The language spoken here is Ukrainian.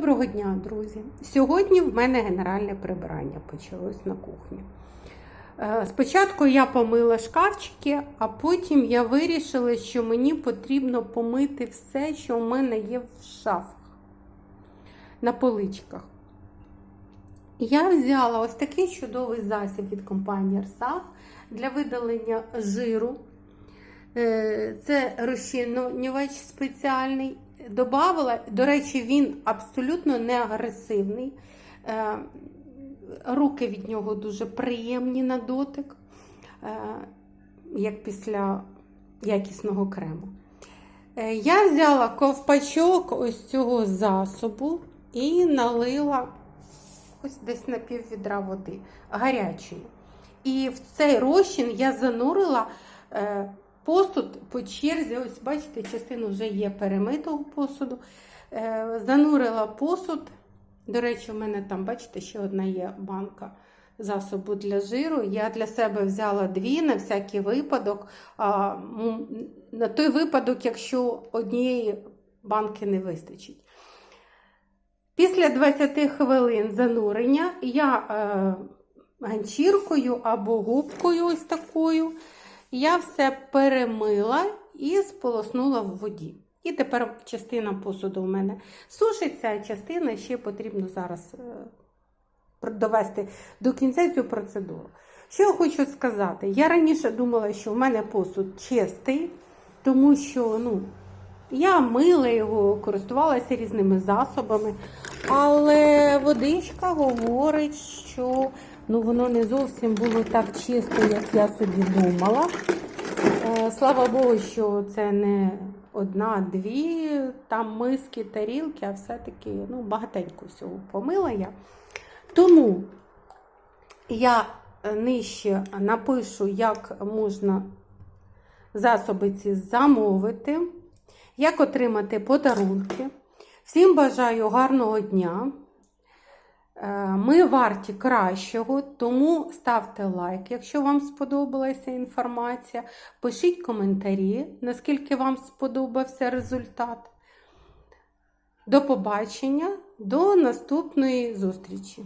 Доброго дня, друзі! Сьогодні в мене генеральне прибирання почалось на кухні. Е, Спочатку я помила шкафчики, а потім я вирішила, що мені потрібно помити все, що в мене є в шафах на поличках. Я взяла ось такий чудовий засіб від компанії Арсав для видалення жиру. Е, Це розчинювач спеціальний. Добавила, до речі, він абсолютно не агресивний. Е, Руки від нього дуже приємні на дотик, е, як після якісного крему. Е, Я взяла ковпачок ось цього засобу і налила ось десь на пів відра води гарячої. І в цей розчин я занурила посуд по черзі. Ось, бачите, частину вже є перемитого посуду. Е, занурила посуд. До речі, у мене там, бачите, ще одна є банка засобу для жиру. Я для себе взяла дві на всякий випадок. А, на той випадок, якщо однієї банки не вистачить. Після 20 хвилин занурення я е, ганчіркою або губкою ось такою я все перемила і сполоснула в воді. І тепер частина посуду у мене сушиться, а частина ще потрібно зараз е, довести до кінця цю процедуру. Що я хочу сказати? Я раніше думала, що в мене посуд чистий, тому що ну, я мила його, користувалася різними засобами, але водичка говорить, що ну, воно не зовсім було так чисто, як я собі думала. Е, Слава Богу, що це не одна-дві там миски, тарілки, а все-таки ну, багатенько всього помила я. Тому я нижче напишу, як можна засоби ці замовити, як отримати подарунки. Всім бажаю гарного дня. Е, Ми варті кращого, тому ставте лайк, якщо вам сподобалася інформація. Пишіть коментарі, наскільки вам сподобався результат. До побачення, до наступної зустрічі!